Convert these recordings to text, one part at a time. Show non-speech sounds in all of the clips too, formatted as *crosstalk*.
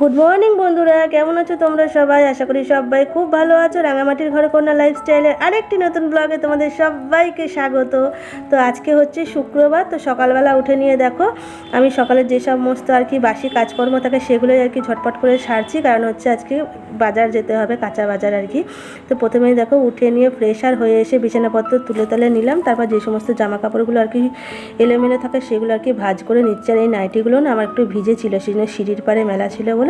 Good morning বন্ধুরা। কেমন আছো তোমরা সবাই? আশা করি সবাই খুব ভালো আছো। রাঙামাটির ঘরে কন্যা লাইফস্টাইলের আরেকটি নতুন ব্লগে তোমাদের সবাইকে স্বাগত। তো আজকে হচ্ছে শুক্রবার, তো সকালবেলা উঠে নিয়ে দেখো, আমি সকালে যে সমস্ত আর কি বাসি কাজকর্ম থাকে সেগুলোই আর কি ঝটপট করে সারছি। কারণ হচ্ছে আজকে বাজার যেতে হবে, কাঁচা বাজার আর কি। তো প্রথমেই দেখো, উঠে নিয়ে ফ্রেশার হয়ে এসে বিছানাপত্র তুলে তালে নিলাম। তারপর যে সমস্ত জামা কাপড়গুলো আর কি এলোমেলো থাকে সেগুলো আর কি ভাজ করে নিচ্ছে। আর এই নাইটিগুলো না আমার একটু ভিজে ছিল, সেই সিঁড়ির পাড়ে মেলা ছিল বলে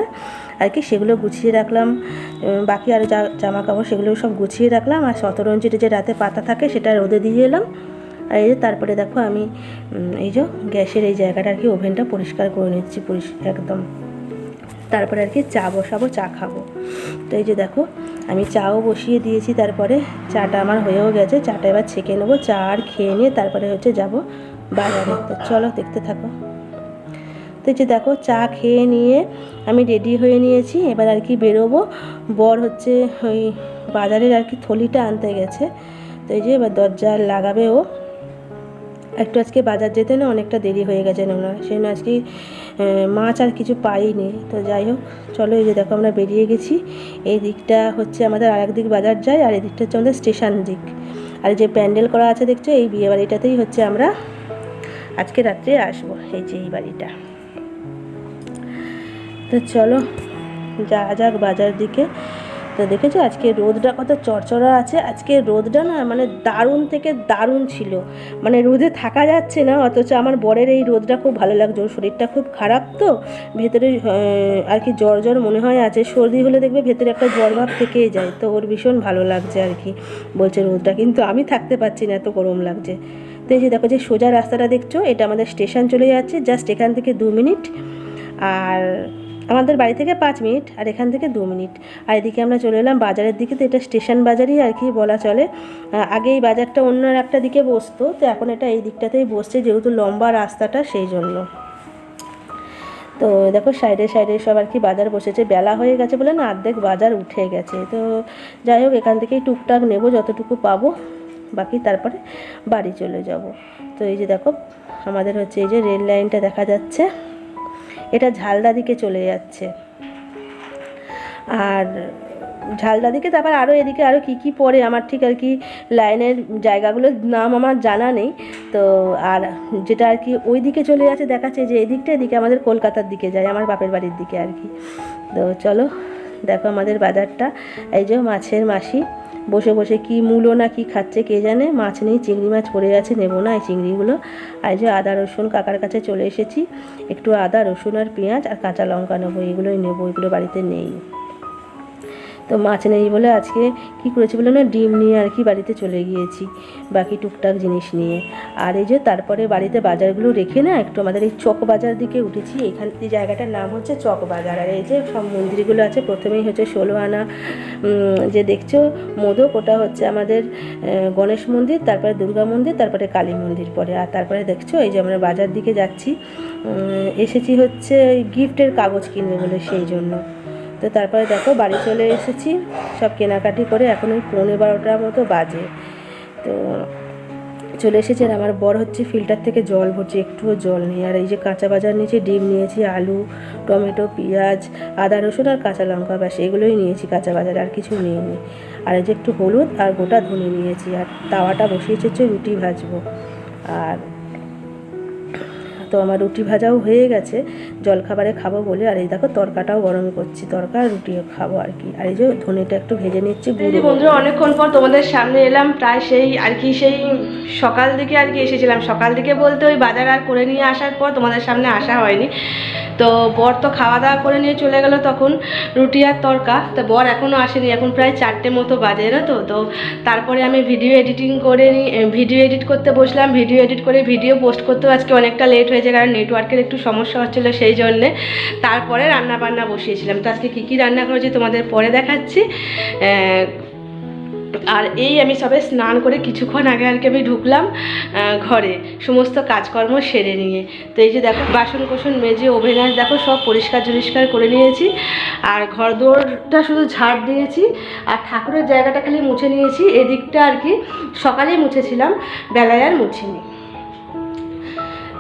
আর কি সেগুলো গুছিয়ে রাখলাম। বাকি আরও জামা কাপড় সেগুলো সব গুছিয়ে রাখলাম। আর শতরঞ্জিটা যে রাতে পাতা থাকে সেটা রোদে দিয়ে এলাম। আর এই যে তারপরে দেখো আমি এই যে গ্যাসের এই জায়গাটা আর কি ওভেনটা পরিষ্কার করে নিচ্ছি পরিষ্কার একদম। তারপরে আর কি চা বসাবো, চা খাব। তো এই যে দেখো, আমি চাও বসিয়ে দিয়েছি তারপরে। চাটা আমার হয়েও গেছে, চাটা এবার ছেঁকে নেব, চা আর খেয়ে নিয়ে তারপরে হচ্ছে যাব বাজারে। তো চলো দেখতে থাকো। তো যে দেখো, চা খেয়ে নিয়ে আমি রেডি হয়ে নিয়েছি। এবার আর কি বেরোবো। বর হচ্ছে ওই বাজারের আর কি থলিটা আনতে গেছে। তো এই যে এবার দরজা লাগাবে ও। একটু আজকে বাজার যেতে না অনেকটা দেরি হয়ে গেছে ওনার সেই আজকে মাছ আর কিছু পাইনি। তো যাই হোক, চলো এই যে দেখো আমরা বেরিয়ে গেছি। এই দিকটা হচ্ছে আমাদের আর দিক বাজার যায়, আর এই দিকটা হচ্ছে আমাদের স্টেশন দিক। আর যে প্যান্ডেল করা আছে দেখছ, এই বিয়ে বাড়িটাতেই হচ্ছে আমরা আজকে রাত্রে আসব। এই যে এই বাড়িটা। তো চলো যা যাক বাজার দিকে। তো দেখেছ আজকে রোদটা কত চড়চড়া আছে? আজকে রোদটা না মানে দারুণ থেকে দারুণ ছিল। মানে রোদে থাকা যাচ্ছে না, অথচ আমার বরের এই রোদটা খুব ভালো লাগছে। ওর শরীরটা খুব খারাপ তো, ভেতরে আর কি জ্বর জ্বর মনে হয় আছে। সর্দি হলে দেখবে ভেতরে একটা জ্বর ভাব থেকেই যায়। তো ওর ভীষণ ভালো লাগছে আর কি। বলছে রোদটা, কিন্তু আমি থাকতে পারছি না, এত গরম লাগছে। তো এই যে দেখো যে সোজা রাস্তাটা দেখছ, এটা আমাদের স্টেশন চলে যাচ্ছে। জাস্ট এখান থেকে দু মিনিট। আর আমাদের বাড়ি থেকে পাঁচ মিনিট আর এখান থেকে দু মিনিট। আর এদিকে আমরা চলে এলাম বাজারের দিকে, তো এটা স্টেশন বাজারই আর কি বলা চলে। আগে এই বাজারটা অন্য একটা দিকে বসতো, তো এখন এটা এই দিকটাতেই বসছে, যেহেতু লম্বা রাস্তাটা সেই জন্য। তো দেখো সাইডে সাইডে সব আর কি বাজার বসেছে, বেলা হয়ে গেছে বলে না অর্ধেক বাজার উঠে গেছে। তো যাই হোক, এখান থেকেই টুকটাক নেব, যতটুকু পাবো, বাকি তারপরে বাড়ি চলে যাব। তো এই যে দেখো, আমাদের হচ্ছে এই যে রেল লাইনটা দেখা যাচ্ছে। এটা ঝালদা দিকে চলে যাচ্ছে। আর ঝালদা দিকে তারপর আরও এদিকে আরও কী কী পড়ে, আমার ঠিক আর কি লাইনের জায়গাগুলোর নাম আমার জানা নেই। তো আর যেটা আর কি ওই দিকে চলে যাচ্ছে, দেখাচ্ছে যে এদিকটা এদিকে আমাদের কলকাতার দিকে যায়, আমার বাপের বাড়ির দিকে আর কি। তো চলো, দেখো আমাদের বাজারটা। এই যে মাছের মাসি। বসে বসে কি মূলো না কি খাচ্ছে কে জানে? মাছ নেই, চিংড়ি মাছ পড়ে আছে, নেব না এই চিংড়িগুলো। আর যে আদা, রসুন কাকার কাছে চলে এসেছি। একটু আদা, রসুন আর পেঁয়াজ আর কাঁচা লঙ্কা নেব, এগুলোই নেব, এগুলো বাড়িতে নেই। তো মাছ নেই বলে আজকে কি করেছি বলে না, ডিম নিয়ে আর কি বাড়িতে চলে গিয়েছি, বাকি টুকটাক জিনিস নিয়ে। আর এই যে তারপরে বাড়িতে বাজারগুলো রেখে না একটু আমাদের এই চক বাজার দিকে উঠেছি, এখান এই জায়গাটার নাম হচ্ছে চক বাজার। আর এই যে সব মন্দিরগুলো আছে, প্রথমেই হচ্ছে ষোলো আনা যে দেখছ, মোদক, ওটা হচ্ছে আমাদের গণেশ মন্দির, তারপরে দুর্গা মন্দির, তারপরে কালী মন্দির পরে। আর তারপরে দেখছ, এই যে আমরা বাজার দিকে যাচ্ছি এসেছি হচ্ছে গিফটের কাগজ কিনবে বলে সেই জন্য। তো তারপরে দেখো বাড়ি চলে এসেছি। সব কেনাকাটি করে এখন ওই পৌনে বারোটার মতো বাজে। তো চলে এসেছে আর আমার বর হচ্ছে ফিল্টার থেকে জল ভরছে, একটুও জল নেই। আর এই যে কাঁচা বাজার নিয়েছি ডিম নিয়েছি, আলু, টমেটো, পেঁয়াজ, আদা, রসুন আর কাঁচা লঙ্কা, ব্যাস, এগুলোই নিয়েছি কাঁচা বাজার, আর কিছু নিইনি। আর এই যে একটু হলুদ আর গোটা ধনে নিয়েছি, আর তাওয়াটা বসিয়েছে রুটি ভাজবো। আর তো আমার রুটি ভাজাও হয়ে গেছে। জলখাবারে খাব বলে আর এই দেখো তরকাটাও গরম করছি। তরকা আর রুটিও খাব আর কি। আর এই যে ধনেটা একটু ভেজে নিচ্ছি দিদি বন্ধুরা অনেকক্ষণ পর তোমাদের সামনে এলাম। প্রায় সেই আর কি সেই সকাল দিকে আর কি এসেছিলাম। সকাল দিকে বলতে ওই বাজার আর করে নিয়ে আসার পর তোমাদের সামনে আসা হয়নি। তো বর তো খাওয়া দাওয়া করে নিয়ে চলে গেল তখন রুটি আর তরকা। তো বর এখনও আসেনি এখন প্রায় চারটে মতো বাজে না তো? তো তারপরে আমি ভিডিও এডিটিং করে ভিডিও এডিট করতে বসলাম। ভিডিও এডিট করে ভিডিও পোস্ট করতেও আজকে অনেকটা লেট হয়েছে কারণ নেটওয়ার্কের একটু সমস্যা হচ্ছিল সেই জন্যে। তারপরে রান্না বান্না বসিয়েছিলাম। তো আজকে কী কী রান্না করেছি তোমাদের পরে দেখাচ্ছি। আর এই আমি সবে স্নান করে কিছুক্ষণ আগে আর কি আমি ঢুকলাম ঘরে। সমস্ত কাজকর্ম সেরে নিয়ে। তো এই যে দেখো বাসন কোসন মেজে, ওভেনার দেখো, সব পরিষ্কার টরিষ্কার করে নিয়েছি। আর ঘর দোরটা শুধু ঝাড় দিয়েছি। আর ঠাকুরের জায়গাটা খালি মুছে নিয়েছি। এদিকটা আর কি সকালেই মুছেছিলাম, বেলায় আর মুছিনি।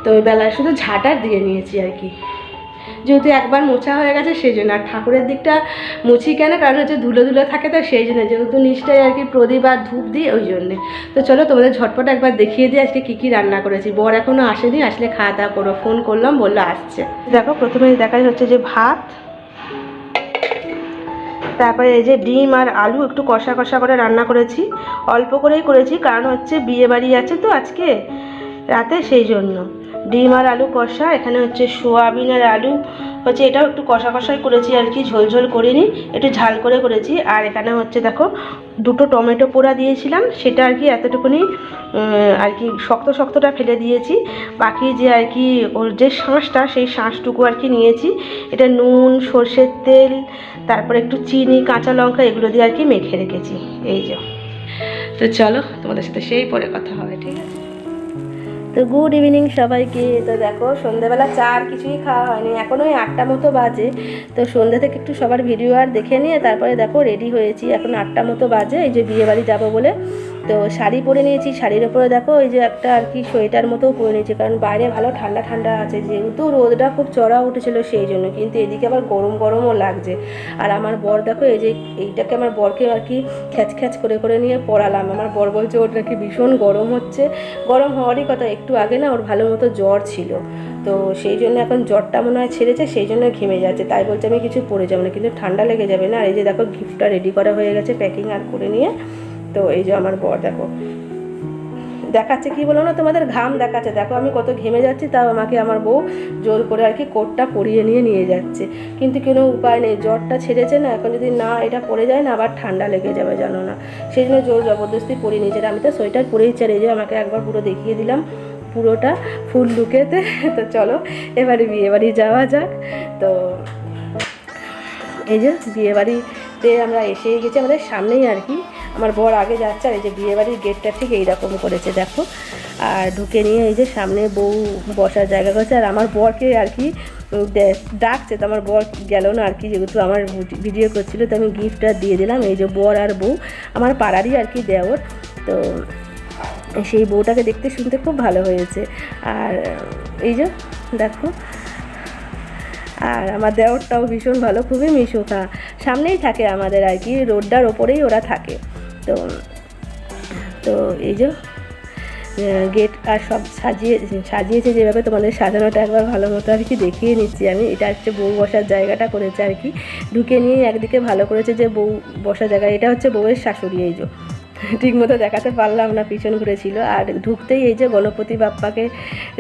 তো ওই বেলায় শুধু ঝাঁটার দিয়ে নিয়েছি আর কি। যেহেতু একবার মোছা হয়ে গেছে, সেই জন্য। আর ঠাকুরের দিকটা মুছি কেন? কারণ হচ্ছে ধুলো ধুলো থাকে, তো সেই জন্য। যেহেতু নিচটায় আর কি প্রদীপ আর ধূপ দিই ওই জন্যে। তো চলো তোমাদের ঝটপট একবার দেখিয়ে দিই আজকে কী কী রান্না করেছি। বর এখনও আসেনি, আসলে খাওয়া দাওয়া করো ফোন করলাম, বলল আসছে। দেখো, প্রথমে দেখাই হচ্ছে যে ভাত, তারপরে এই যে ডিম আর আলু একটু কষা কষা করে রান্না করেছি। অল্প করেই করেছি, কারণ হচ্ছে বিয়ে বাড়ি আছে তো আজকে, রাতে সেই জন্য। ডিম আর আলু কষা, এখানে হচ্ছে সোয়াবিন আর আলু। হচ্ছে এটাও একটু কষা কষাই করেছি আর কি, ঝোল ঝোল করিনি, একটু ঝাল করে করেছি। আর এখানে হচ্ছে দেখো, দুটো টমেটো পোড়া দিয়েছিলাম, সেটা আর কি এতটুকুনি আর কি শক্ত শক্তটা ফেলে দিয়েছি। বাকি যে আর কি ওর যে শাঁসটা, সেই শাঁসটুকু আর কি নিয়েছি। এটা নুন, সর্ষের তেল, তারপরে একটু চিনি, কাঁচা লঙ্কা, এগুলো দিয়ে আর কি মেখে রেখেছি। এই যে। তো চলো, তোমাদের সাথে সেই পরে কথা হবে, ঠিক আছে? তো গুড ইভিনিং সবাইকে। তো দেখো সন্ধ্যেবেলা চা আর কিছুই খাওয়া হয়নি। এখন ওই আটটা মতো বাজে। তো সন্ধ্যা থেকে একটু সবার ভিডিও আর দেখে নিয়ে তারপরে দেখো রেডি হয়েছি। এখন আটটা মতো বাজে, এই যে বিয়ে বাড়ি যাব বলে। তো শাড়ি পরে নিয়েছি, শাড়ির ওপরে দেখো ওই যে একটা আর কি সোয়েটার মতোও পরে নিয়েছি, কারণ বাইরে ভালো ঠান্ডা ঠান্ডা আছে, যেহেতু রোদটা খুব চড়া উঠেছিল সেই জন্য, কিন্তু এদিকে আবার গরম গরমও লাগছে। আর আমার বর দেখো এই যে এইটাকে আমার বরকে আর কি খ্যাচ খ্যাচ করে করে নিয়ে পড়ালাম আমার বর বলছে ওর নাকি ভীষণ গরম হচ্ছে। গরম হওয়ারই কথা, একটু আগে না ওর ভালো মতো জ্বর ছিল, তো সেই জন্য এখন জ্বরটা মনে হয় ছেড়েছে, সেই জন্য ঘেমে যাচ্ছে, তাই বলছে আমি কিছু পরে যাব না, কিন্তু ঠান্ডা লেগে যাবে না, আর এই যে দেখো গিফটটা রেডি করা হয়ে গেছে প্যাকিং আর করে নিয়ে। তো এই যে আমার বর, দেখো। দেখাচ্ছে কি বলো না? তোমাদের ঘাম দেখাচ্ছে। দেখো, আমি কত ঘেমে যাচ্ছি, তাও আমাকে আমার বউ জোর করে আর কি কোটটা পরিয়ে নিয়ে নিয়ে যাচ্ছে। কিন্তু কোনো উপায় নেই। জ্বরটা ছেড়েছে না, এখন যদি না এটা পড়ে যায় না, আবার ঠান্ডা লেগে যাবে, জানো না। সেই জন্য জোর জবরদস্তি পরিয়ে নিয়েছে। আমি তো সোয়েটার পরেই চাই যে আমাকে একবার পুরো দেখিয়ে দিলাম পুরোটা ফুল লুকেতে। তো চলো, এবারে বিয়ে বাড়ি যাওয়া যাক। তো এই যে বিয়ে বাড়িতে আমরা এসে গেছি আমাদের সামনেই আর কি। আমার বর আগে যাচ্ছে আর এই যে বিয়ে বাড়ির গেটটা ঠিক এইরকম করেছে, দেখো। আর ঢুকে নিয়ে এই যে সামনে বউ বসার জায়গা করেছে। আর আমার বরকে আর কি ডাকছে। তো আমার বর গেল না আর কি, যেহেতু আমার ভিডিও করছিল, তো আমি গিফটটা দিয়ে দিলাম। এই যে বর আর বউ, আমার পাড়ারই আর কি দেওর। তো সেই বউটাকে দেখতে শুনতে খুব ভালো হয়েছে। আর এই যে, দেখো। আর আমার দেওরটাও ভীষণ ভালো, খুবই মিশুখা। সামনেই থাকে আমাদের আর কি, রোডটার ওপরেই ওরা থাকে। তো তো এই যে গেট আর সব সাজিয়ে, সাজিয়েছে যেভাবে তোমাদের সাজানোটা একবার ভালো মতো আর কি দেখিয়ে নিচ্ছি আমি। এটা হচ্ছে বউ বসার জায়গাটা করেছে আর কি। ঢুকে নিয়ে একদিকে ভালো করেছে যে বউ বসার জায়গা। এটা হচ্ছে বউয়ের শাশুড়ি, এই যে। ঠিক মতো দেখাতে পারলাম না, পিছন ঘুরেছিল। আর ঢুকতেই এই যে গণপতি বাপ্পাকে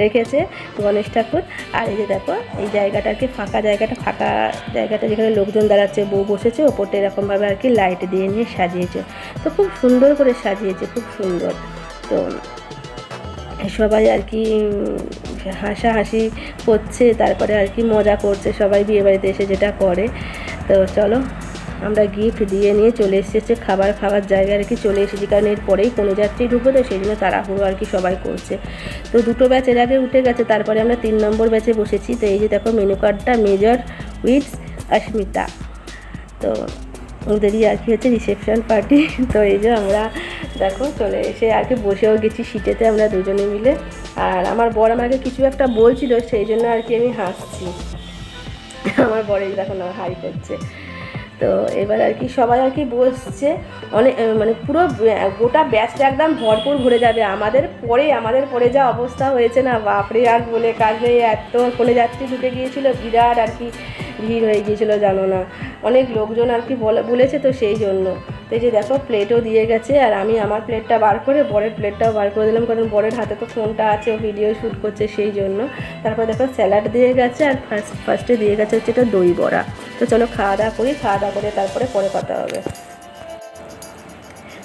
রেখেছে গণেশ ঠাকুর। আর এই যে দেখো, এই জায়গাটা আর কি ফাঁকা জায়গাটা ফাঁকা জায়গাটা যেখানে লোকজন দাঁড়াচ্ছে, বউ বসেছে, ওপরটা এরকমভাবে আর কি লাইট দিয়ে নিয়ে সাজিয়েছে। তো খুব সুন্দর করে সাজিয়েছে, খুব সুন্দর। তো সবাই আর কি হাসাহাসি করছে, তারপরে আর কি মজা করছে সবাই বিয়ে বাড়িতে এসে যেটা করে। তো চলো আমরা গিফট দিয়ে নিয়ে চলে এসেছে খাবার খাবার জায়গা কি চলে এসেছি। কারণ এরপরেই কোনো যাত্রী ঢুকবে তো সেই জন্য তাড়াহুড়ো আর কি সবাই করছে। তো দুটো ব্যাচের আগে উঠে গেছে, তারপরে আমরা তিন নম্বর ব্যাচে বসেছি। তো এই যে দেখো মেনু কার্ডটা মেজর উইথ অস্মিতা। তো ওদেরই আর কি হচ্ছে রিসেপশন পার্টি *laughs* তো এই যে আমরা দেখো চলে এসে আর কি বসেও গেছি সিটেতে আমরা দুজনে মিলে। আর আমার বর আমাকে কিছু একটা বলছিল, সেই জন্য আর কি আমি হাসছি। আমার বরেই দেখো না, হাই করছে। তো এবার আর কি সবাই আর কি বসছে অনেক মানে পুরো গোটা ব্যাচটা একদম ভরপুর ভরে যাবে। আমাদের পরে আমাদের পরে যা অবস্থা হয়েছে না, বাপরে, আর বলে কাজ এত কোনে যাত্রী ঢুকে গিয়েছিল, বিরাট আর কি ভিড় হয়ে গিয়েছিল, জানো না। অনেক লোকজন আর কি বলে- বলেছে তো সেই জন্য। তো এই যে দেখো প্লেটও দিয়ে গেছে আর আমি আমার প্লেটটা বার করে, বরের প্লেটটাও বার করে দিলাম কারণ বরের হাতে তো ফোনটা আছে, ও ভিডিও শ্যুট করছে সেই জন্য। তারপর দেখো স্যালাড দিয়ে গেছে আর ফার্স্ট ফার্স্টে দিয়ে গেছে হচ্ছে এটা দই বড়া। তো চলো খাওয়া দাওয়া করি, খাওয়া দাওয়া করে তারপরে পরে কথা হবে।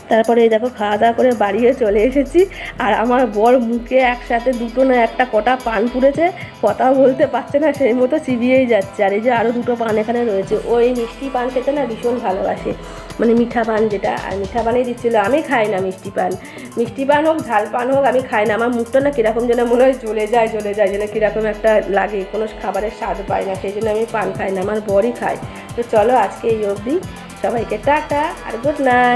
তারপরে এই দেখো খাওয়া দাওয়া করে বাড়িয়ে চলে এসেছি। আর আমার বর মুখে একসাথে দুটো না একটা কটা পান পুড়েছে কথা বলতে পারছে না, সেই মতো চিবিয়েই যাচ্ছে। আর এই যে আরও দুটো পান এখানে রয়েছে। ওই মিষ্টি পান খেতে না ভীষণ ভালোবাসে। মানে মিঠা পান যেটা, আর মিঠা পানই দিচ্ছিল। আমি খাই না মিষ্টি পান। মিষ্টি পান হোক, ঝাল পান হোক, আমি খাই না। আমার মুখটা না কীরকম যেন মনে হয় জ্বলে যায় জ্বলে যায়, যেন কীরকম একটা লাগে। কোনো খাবারের স্বাদ পাই না, সেই জন্য আমি পান খাই না, আমার বরই খাই তো চলো আজকে এই অবধি। সবাইকে টাটা, আর গুড নাইট